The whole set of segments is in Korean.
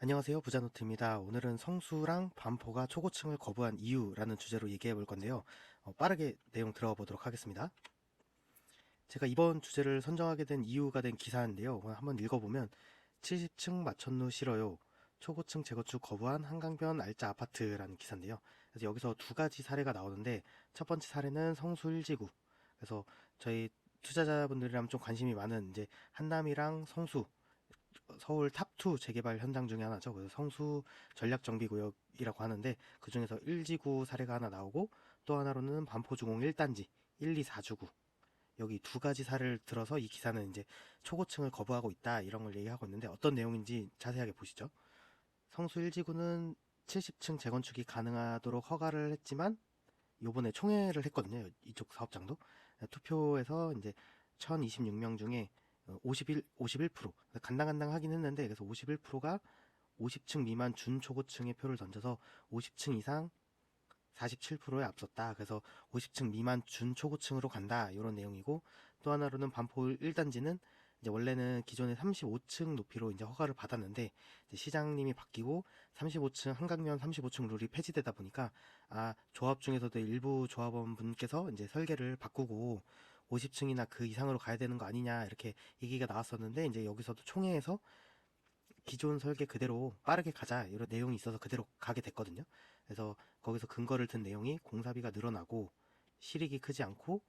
안녕하세요. 부자노트입니다. 오늘은 성수랑 반포가 초고층을 거부한 이유라는 주제로 얘기해 볼 건데요. 어, 빠르게 내용 들어가 보도록 하겠습니다. 제가 이번 주제를 선정하게 된 이유가 된 기사인데요. 한번 읽어보면 70층 마천루 싫어요. 초고층 재건축 거부한 한강변 알짜 아파트라는 기사인데요. 그래서 여기서 두 가지 사례가 나오는데 첫 번째 사례는 성수 1지구. 그래서 저희 투자자분들이랑 좀 관심이 많은 이제 한남이랑 성수 서울 탑2 재개발 현장 중에 하나죠. 그래서 성수 전략정비구역이라고 하는데 그 중에서 1지구 사례가 하나 나오고 또 하나로는 반포주공 1단지 1, 2, 4주구 여기 두 가지 사례를 들어서 이 기사는 이제 초고층을 거부하고 있다 이런 걸 얘기하고 있는데 어떤 내용인지 자세하게 보시죠. 성수 1지구는 70층 재건축이 가능하도록 허가를 했지만 요번에 총회를 했거든요. 이쪽 사업장도 투표에서 이제 1026명 중에 51, 51% 간당간당 하긴 했는데 그래서 51%가 50층 미만 준초고층의 표를 던져서 50층 이상 47%에 앞섰다. 그래서 50층 미만 준초고층으로 간다. 이런 내용이고 또 하나로는 반포 1단지는 이제 원래는 기존에 35층 높이로 이제 허가를 받았는데 이제 시장님이 바뀌고 35층 한강면 35층 룰이 폐지되다 보니까 아 조합 중에서도 일부 조합원 분께서 이제 설계를 바꾸고 50층이나 그 이상으로 가야 되는 거 아니냐 이렇게 얘기가 나왔었는데 이제 여기서도 총회에서 기존 설계 그대로 빠르게 가자 이런 내용이 있어서 그대로 가게 됐거든요. 그래서 거기서 근거를 든 내용이 공사비가 늘어나고 실익이 크지 않고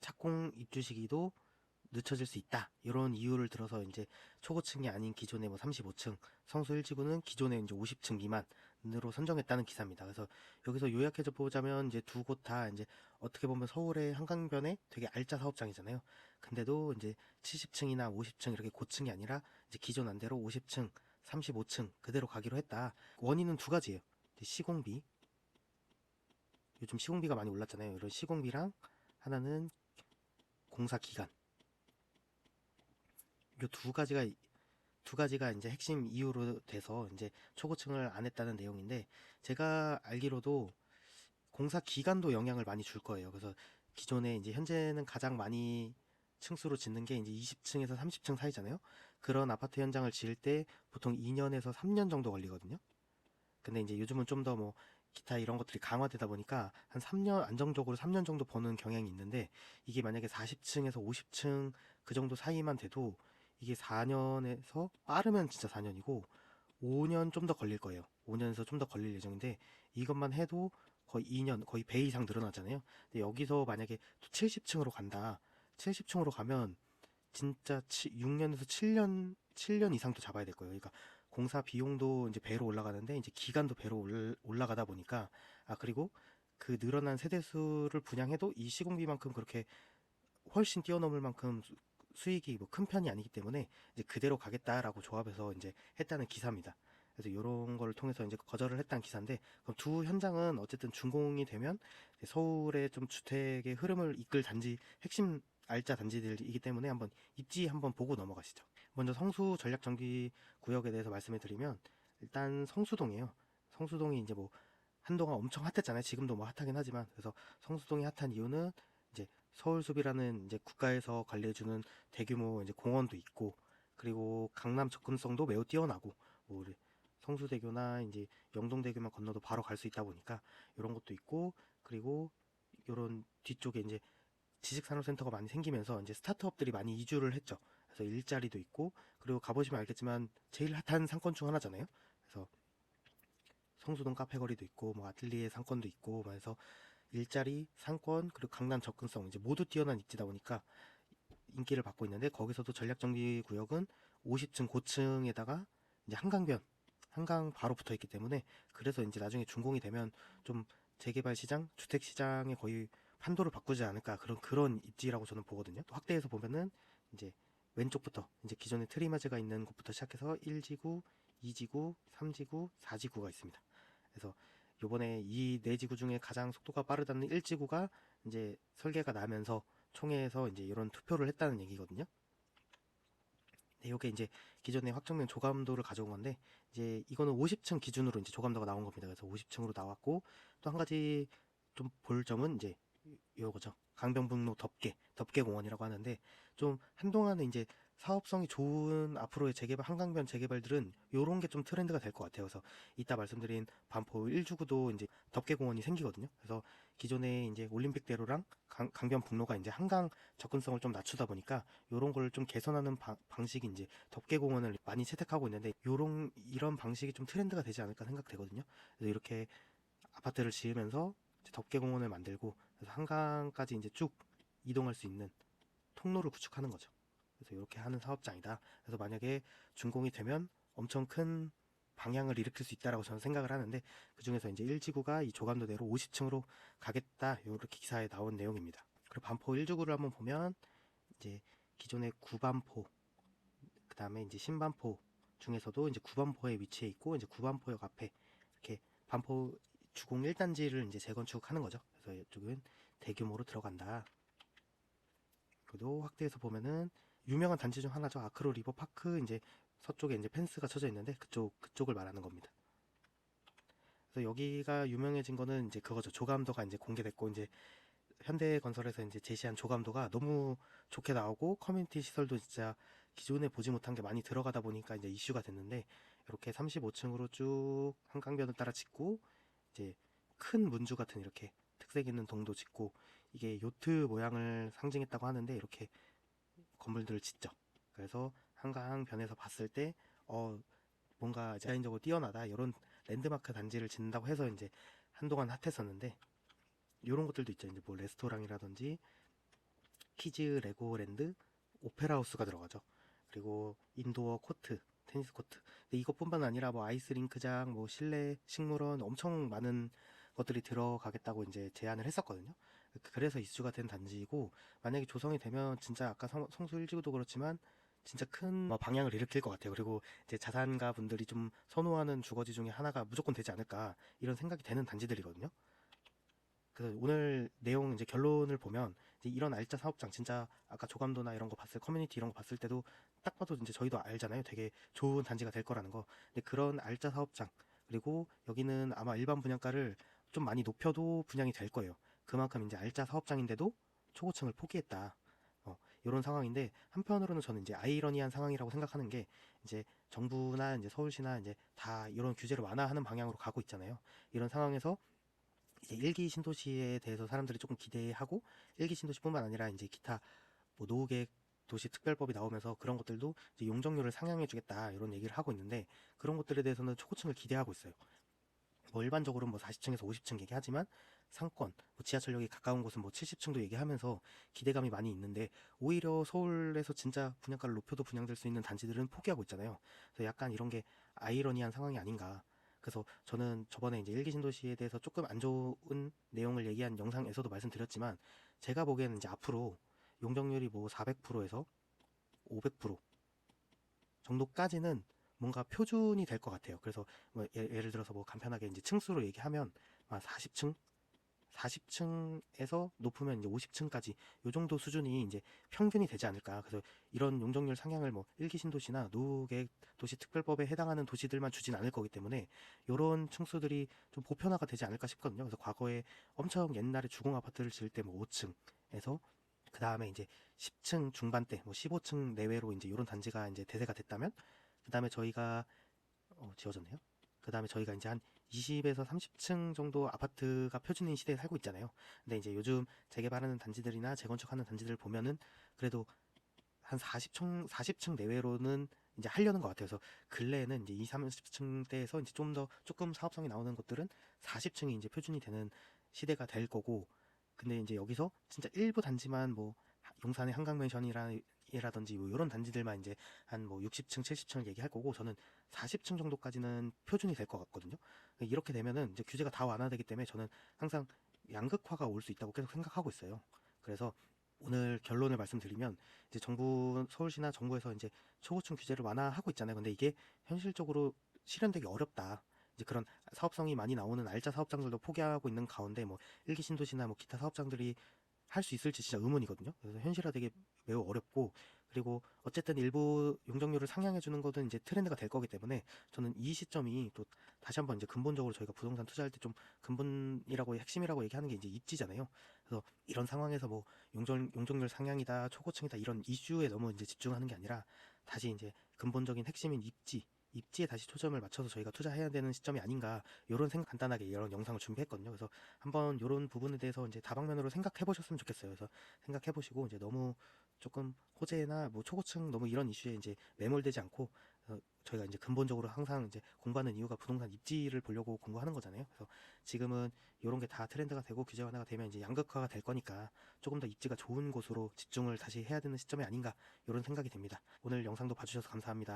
착공 입주 시기도 늦춰질 수 있다. 이런 이유를 들어서 이제 초고층이 아닌 기존의 뭐 35층, 성수 1지구는 기존의 이제 50층 미만 으로 선정했다는 기사입니다. 그래서 여기서 요약해서 보자면 이제 두 곳 다 이제 어떻게 보면 서울의 한강변에 되게 알짜 사업장이잖아요. 근데도 이제 70층이나 50층 이렇게 고층이 아니라 이제 기존 안대로 50층, 35층 그대로 가기로 했다. 원인은 두 가지예요. 시공비. 요즘 시공비가 많이 올랐잖아요. 이런 시공비랑 하나는 공사 기간. 요 두 가지가 두 가지가 이제 핵심 이유로 돼서 이제 초고층을 안 했다는 내용인데 제가 알기로도 공사 기간도 영향을 많이 줄 거예요. 그래서 기존에 이제 현재는 가장 많이 층수로 짓는 게 이제 20층에서 30층 사이잖아요. 그런 아파트 현장을 지을 때 보통 2년에서 3년 정도 걸리거든요. 근데 이제 요즘은 좀 더 뭐 기타 이런 것들이 강화되다 보니까 한 3년 안정적으로 3년 정도 버는 경향이 있는데 이게 만약에 40층에서 50층 그 정도 사이만 돼도 이게 4년에서 빠르면 진짜 4년이고 5년 좀 더 걸릴 거예요. 5년에서 좀 더 걸릴 예정인데 이것만 해도 거의 2년, 거의 배 이상 늘어나잖아요. 근데 여기서 만약에 또 70층으로 간다. 70층으로 가면 진짜 6년에서 7년, 7년 이상도 잡아야 될 거예요. 그러니까 공사 비용도 이제 배로 올라가는데 이제 기간도 배로 올, 올라가다 보니까 아 그리고 그 늘어난 세대 수를 분양해도 이 시공비만큼 그렇게 훨씬 뛰어넘을 만큼 수- 수익이 뭐 큰 편이 아니기 때문에 이제 그대로 가겠다라고 조합해서 이제 했다는 기사입니다. 그래서 이런 걸 통해서 이제 거절을 했다는 기사인데 그럼 두 현장은 어쨌든 준공이 되면 서울의 좀 주택의 흐름을 이끌 단지 핵심 알짜 단지들이기 때문에 한번 입지 한번 보고 넘어가시죠. 먼저 성수 전략정비 구역에 대해서 말씀을 드리면 일단 성수동이에요. 성수동이 이제 뭐 한동안 엄청 핫했잖아요. 지금도 뭐 핫하긴 하지만 그래서 성수동이 핫한 이유는 서울숲이라는 이제 국가에서 관리해주는 대규모 이제 공원도 있고 그리고 강남 접근성도 매우 뛰어나고 뭐 성수대교나 이제 영동대교만 건너도 바로 갈 수 있다 보니까 이런 것도 있고 그리고 이런 뒤쪽에 이제 지식산업센터가 많이 생기면서 이제 스타트업들이 많이 이주를 했죠. 그래서 일자리도 있고 그리고 가보시면 알겠지만 제일 핫한 상권 중 하나잖아요. 그래서 성수동 카페거리도 있고 뭐 아틀리에 상권도 있고 막 해서 일자리, 상권 그리고 강남 접근성 이제 모두 뛰어난 입지다 보니까 인기를 받고 있는데 거기서도 전략정비 구역은 50층 고층에다가 이제 한강변 한강 바로 붙어 있기 때문에 그래서 이제 나중에 준공이 되면 좀 재개발 시장, 주택 시장에 거의 판도를 바꾸지 않을까 그런 그런 입지라고 저는 보거든요. 또 확대해서 보면은 이제 왼쪽부터 이제 기존에 트리마즈가 있는 곳부터 시작해서 1지구, 2지구, 3지구, 4지구가 있습니다. 그래서 요번에 이 네 지구 중에 가장 속도가 빠르다는 1지구가 이제 설계가 나면서 총회에서 이제 이런 투표를 했다는 얘기거든요. 네, 요게 이제 기존에 확정된 조감도를 가져온 건데 이제 이거는 50층 기준으로 이제 조감도가 나온 겁니다. 그래서 50층으로 나왔고 또 한 가지 좀 볼 점은 이제 요거죠. 강변북로 덮개, 덮개 공원이라고 하는데 좀 한동안은 이제 사업성이 좋은 앞으로의 재개발 한강변 재개발들은 요런 게 좀 트렌드가 될 것 같아요. 그래서 이따 말씀드린 반포 1주구도 이제 덮개공원이 생기거든요. 그래서 기존에 이제 올림픽대로랑 강, 강변북로가 이제 한강 접근성을 좀 낮추다 보니까 요런 걸 좀 개선하는 방, 방식이 이제 덮개공원을 많이 채택하고 있는데 요런 이런 방식이 좀 트렌드가 되지 않을까 생각되거든요. 그래서 이렇게 아파트를 지으면서 이제 덮개공원을 만들고 그래서 한강까지 이제 쭉 이동할 수 있는 통로를 구축하는 거죠. 그래서 이렇게 하는 사업장이다. 그래서 만약에 준공이 되면 엄청 큰 방향을 일으킬 수 있다라고 저는 생각을 하는데 그 중에서 이제 1지구가 이 조감도대로 50층으로 가겠다 이렇게 기사에 나온 내용입니다. 그리고 반포 1지구를 한번 보면 이제 기존의 구반포 그 다음에 이제 신반포 중에서도 이제 구반포에 위치해 있고 이제 구반포역 앞에 이렇게 반포 주공 1단지를 이제 재건축하는 거죠. 그래서 이쪽은 대규모로 들어간다. 그리고 확대해서 보면은 유명한 단지 중 하나죠. 아크로 리버 파크 이제 서쪽에 이제 펜스가 쳐져 있는데 그쪽 그쪽을 말하는 겁니다. 그래서 여기가 유명해진 거는 이제 그거죠. 조감도가 이제 공개됐고 이제 현대건설에서 이제 제시한 조감도가 너무 좋게 나오고 커뮤니티 시설도 진짜 기존에 보지 못한 게 많이 들어가다 보니까 이제 이슈가 됐는데 이렇게 35층으로 쭉 한강변을 따라 짓고 이제 큰 문주 같은 이렇게 특색 있는 동도 짓고 이게 요트 모양을 상징했다고 하는데 이렇게 건물들을 짓죠. 그래서 한강변에서 봤을 때 어, 뭔가 디자인적으로 뛰어나다 이런 랜드마크 단지를 짓는다고 해서 이제 한동안 핫했었는데 이런 것들도 있죠. 이제 뭐 레스토랑이라든지 키즈 레고랜드 오페라 하우스가 들어가죠. 그리고 인도어 코트, 테니스 코트. 근데 이것뿐만 아니라 뭐 아이스링크장, 뭐 실내 식물원 엄청 많은 것들이 들어가겠다고 이제 제안을 했었거든요. 그래서 이슈가 된 단지이고 만약에 조성이 되면 진짜 아까 성, 성수 일지구도 그렇지만 진짜 큰뭐 방향을 일으킬 것 같아요. 그리고 이제 자산가 분들이 좀 선호하는 주거지 중에 하나가 무조건 되지 않을까 이런 생각이 되는 단지들이거든요. 그래서 오늘 내용 이제 결론을 보면 이제 이런 알짜 사업장 진짜 아까 조감도나 이런 거 봤을 커뮤니티 이런 거 봤을 때도 딱 봐도 이제 저희도 알잖아요. 되게 좋은 단지가 될 거라는 거. 근데 그런 알짜 사업장 그리고 여기는 아마 일반 분양가를 좀 많이 높여도 분양이 될 거예요. 그만큼 이제 알짜 사업장인데도 초고층을 포기했다. 어, 이런 상황인데 한편으로는 저는 이제 아이러니한 상황이라고 생각하는 게 이제 정부나 이제 서울시나 이제 다 이런 규제를 완화하는 방향으로 가고 있잖아요. 이런 상황에서 이제 일기 신도시에 대해서 사람들이 조금 기대하고 일기 신도시뿐만 아니라 이제 기타 뭐 노후계획 도시 특별법이 나오면서 그런 것들도 이제 용적률을 상향해 주겠다 이런 얘기를 하고 있는데 그런 것들에 대해서는 초고층을 기대하고 있어요. 뭐 일반적으로 뭐 40층에서 50층 얘기하지만 상권, 뭐 지하철역이 가까운 곳은 뭐 70층도 얘기하면서 기대감이 많이 있는데 오히려 서울에서 진짜 분양가를 높여도 분양될 수 있는 단지들은 포기하고 있잖아요. 그래서 약간 이런 게 아이러니한 상황이 아닌가. 그래서 저는 저번에 이제 일기 신도시에 대해서 조금 안 좋은 내용을 얘기한 영상에서도 말씀드렸지만 제가 보기에는 이제 앞으로 용적률이 뭐 400%에서 500% 정도까지는 뭔가 표준이 될 것 같아요. 그래서 뭐 예, 예를 들어서 뭐 간편하게 이제 층수로 얘기하면 한 40층 40층에서 높으면 이제 50층까지 요 정도 수준이 이제 평균이 되지 않을까. 그래서 이런 용적률 상향을 뭐 일기 신도시나 노후계획 도시 특별법에 해당하는 도시들만 주진 않을 거기 때문에 요런 층수들이 좀 보편화가 되지 않을까 싶거든요. 그래서 과거에 엄청 옛날에 주공 아파트를 지을 때 뭐 5층에서 그 다음에 이제 10층 중반대, 뭐 15층 내외로 이제 요런 단지가 이제 대세가 됐다면 그 다음에 저희가 어, 지어졌네요. 그 다음에 저희가 이제 한 20에서 30층 정도 아파트가 표준인 시대에 살고 있잖아요. 근데 이제 요즘 재개발하는 단지들이나 재건축하는 단지들 을 보면은 그래도 한 40층, 40층 내외로는 이제 하려는 것 같아요. 그래서 근래에는 이제 20, 30층대에서 이제 좀 더 조금 사업성이 나오는 곳들은 40층이 이제 표준이 되는 시대가 될 거고, 근데 이제 여기서 진짜 일부 단지만 뭐 용산의 한강맨션이라 이라든지 뭐 이런 단지들만 이제 한 뭐 60층, 70층을 얘기할 거고 저는 40층 정도까지는 표준이 될 것 같거든요. 이렇게 되면은 이제 규제가 다 완화되기 때문에 저는 항상 양극화가 올 수 있다고 계속 생각하고 있어요. 그래서 오늘 결론을 말씀드리면 이제 정부 서울시나 정부에서 이제 초고층 규제를 완화하고 있잖아요. 근데 이게 현실적으로 실현되기 어렵다. 이제 그런 사업성이 많이 나오는 알짜 사업장들도 포기하고 있는 가운데 뭐 일기 신도시나 뭐 기타 사업장들이 할 수 있을지 진짜 의문이거든요. 그래서 현실화되기 매우 어렵고 그리고 어쨌든 일부 용적률을 상향해 주는 것은 이제 트렌드가 될 거기 때문에 저는 이 시점이 또 다시 한번 이제 근본적으로 저희가 부동산 투자할 때 좀 근본이라고 핵심이라고 얘기하는 게 이제 입지잖아요. 그래서 이런 상황에서 뭐 용적 용적률 상향이다, 초고층이다 이런 이슈에 너무 이제 집중하는 게 아니라 다시 이제 근본적인 핵심인 입지, 입지에 다시 초점을 맞춰서 저희가 투자해야 되는 시점이 아닌가 이런 생각 간단하게 이런 영상을 준비했거든요. 그래서 한번 이런 부분에 대해서 이제 다방면으로 생각해 보셨으면 좋겠어요. 그래서 생각해 보시고 이제 너무 조금 호재나 뭐 초고층 너무 이런 이슈에 이제 매몰되지 않고 어, 저희가 이제 근본적으로 항상 이제 공부하는 이유가 부동산 입지를 보려고 공부하는 거잖아요. 그래서 지금은 이런 게 다 트렌드가 되고 규제 완화가 되면 이제 양극화가 될 거니까 조금 더 입지가 좋은 곳으로 집중을 다시 해야 되는 시점이 아닌가 이런 생각이 듭니다. 오늘 영상도 봐주셔서 감사합니다.